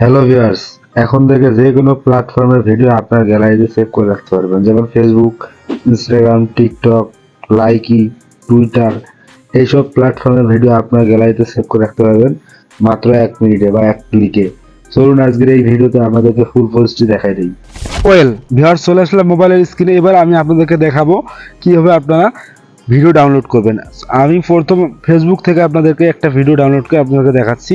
Hello viewers এখন থেকে যে কোনো প্ল্যাটফর্মের ভিডিও আপনার গ্যালারিতে সেভ করে রাখতে পারবেন। যেমন Facebook Instagram TikTok Likee Twitter এইসব প্ল্যাটফর্মের ভিডিও আপনার গ্যালারিতে সেভ করে রাখতে পারবেন মাত্র এক মিনিটে বা এক ক্লিকে চলুন আজকের এই ভিডিওতে আমাদেরকে ফুল পোস্টটি দেখাই দিই। ওয়েল ভিউয়ার চলে আসলাম মোবাইলের স্ক্রিনে এবার আমি আপনাদেরকে দেখাবো কীভাবে আপনারা ভিডিও ডাউনলোড করবেন। আমি প্রথম ফেসবুক থেকে আপনাদেরকে একটা ভিডিও ডাউনলোড করে আপনাদেরকে দেখাচ্ছি।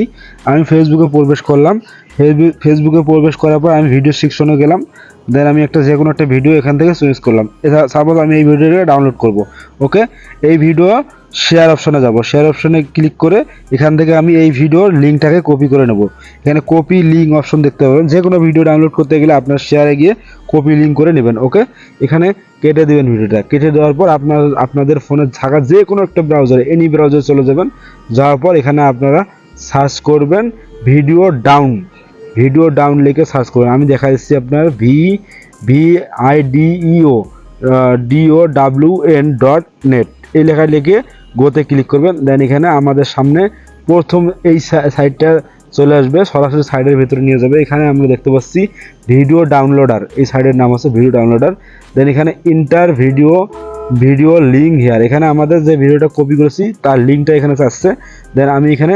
আমি ফেসবুকে প্রবেশ করলাম। ফেসবুক- ফেসবুকে প্রবেশ করার পর আমি ভিডিও সেকশনে গেলাম। দেন আমি একটা যে কোনো একটা ভিডিও এখান থেকে চয়েস করলাম। এছাড়া সাপোজ আমি এই ভিডিওটা ডাউনলোড করব। ওকে এই ভিডিও শেয়ার অপশনে যাব। শেয়ার অপশনে ক্লিক করে এখান থেকে আমি এই ভিডিওর লিঙ্কটাকে কপি করে নেব। এখানে কপি লিঙ্ক অপশন দেখতে পাবেন। যে কোনো ভিডিও ডাউনলোড করতে গেলে আপনার শেয়ারে গিয়ে কপি লিঙ্ক করে নেবেন। ওকে এখানে কেটে দেবেন ভিডিওটা কেটে দেওয়ার পর আপনার, আপনাদের ফোনে থাকা যে কোনো একটা ব্রাউজারে এনি ব্রাউজারে চলে যাবেন। যাওয়ার পর এখানে আপনারা সার্চ করবেন ভিডিও ডাউন ভিডিও ডাউন লিখে সার্চ করবেন আমি দেখা দিচ্ছি আপনার V V I D E O D O W N dot net এই লেখা লিখে গোতে ক্লিক করবেন। দেন এখানে আমাদের সামনে প্রথম এই সাইটটা চলে আসবে। সরাসরি সাইডের ভিতরে নিয়ে যাবে। এখানে আমরা দেখতে পাচ্ছি ভিডিও ডাউনলোডার এই সাইডের নাম আছে ভিডিও ডাউনলোডার দেন এখানে enter video video link here এখানে আমাদের যে ভিডিওটা কপি করেছি, তার লিঙ্কটা এখানে আসছে। দেন আমি এখানে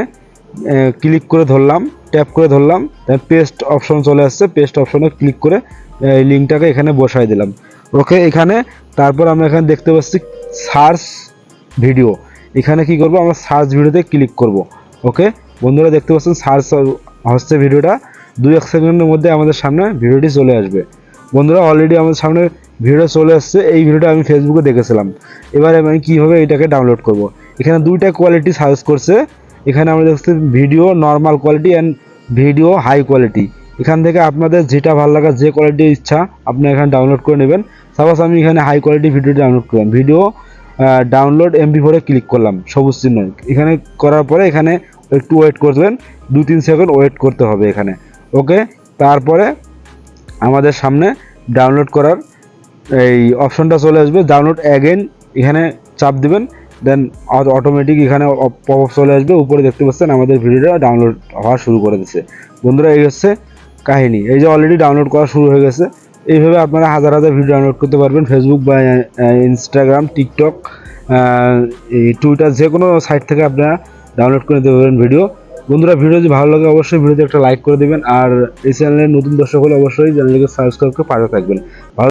ক্লিক করে ধরলাম ট্যাপ করে ধরলাম পেস্ট অপশন চলে আসছে পেস্ট অপশনে ক্লিক করে লিঙ্কটাকে এখানে বসাই দিলাম। ওকে এখানে তারপর আমরা এখানে দেখতে পাচ্ছি সার্চ ভিডিও এখানে কি করব, আমরা সার্চ ভিডিওতে ক্লিক করব। ওকে বন্ধুরা দেখতে পাচ্ছেন সার্চ হচ্ছে ভিডিওটা দুই এক সেকেন্ডের মধ্যে আমাদের সামনে ভিডিওটি চলে আসবে। বন্ধুরা অলরেডি আমাদের সামনে ভিডিও চলে আসছে। এই ভিডিওটা আমি ফেসবুকে দেখেছিলাম। এবারে আমি কীভাবে এটাকে ডাউনলোড করব? এখানে দুইটা কোয়ালিটি সার্চ করছে। এখানে আমরা দেখছি video normal quality and video high quality এখান থেকে আপনাদের যেটা ভালো লাগা, যে কোয়ালিটির ইচ্ছা, আপনি এখানে ডাউনলোড করে নেবেন। সাপোজ আমি এখানে হাই কোয়ালিটি ভিডিও ডাউনলোড করলাম। ভিডিও ডাউনলোড এমবি ফোরে ক্লিক করলাম, সবুজ চিহ্ন। এখানে করার পরে এখানে একটু ওয়েট করবেন, দু তিন সেকেন্ড ওয়েট করতে হবে এখানে। ওকে তারপরে আমাদের সামনে ডাউনলোড করার এই অপশনটা চলে আসবে। ডাউনলোড অ্যাগেন এখানে চাপ দিবেন। দেন অটোমেটিক এখানে পপ চলে আসবে। উপরে দেখতে পাচ্ছেন আমাদের ভিডিওটা ডাউনলোড হওয়া শুরু করে দিচ্ছে। বন্ধুরা, এই হচ্ছে কাহিনী। এই যে অলরেডি ডাউনলোড করা শুরু হয়ে গেছে। এইভাবে আপনারা হাজার হাজার ভিডিও ডাউনলোড করতে পারবেন ফেসবুক বা ইনস্টাগ্রাম টিকটক টুইটার যে কোনো সাইট থেকে আপনারা ডাউনলোড করে নিতে পারবেন ভিডিও বন্ধুরা ভিডিও যদি ভালো লাগে অবশ্যই ভিডিওতে একটা লাইক করে দেবেন। আর এই চ্যানেলের নতুন দর্শক হলে অবশ্যই চ্যানেলকে সাবস্ক্রাইব করে পাশে থাকবেন। ভালো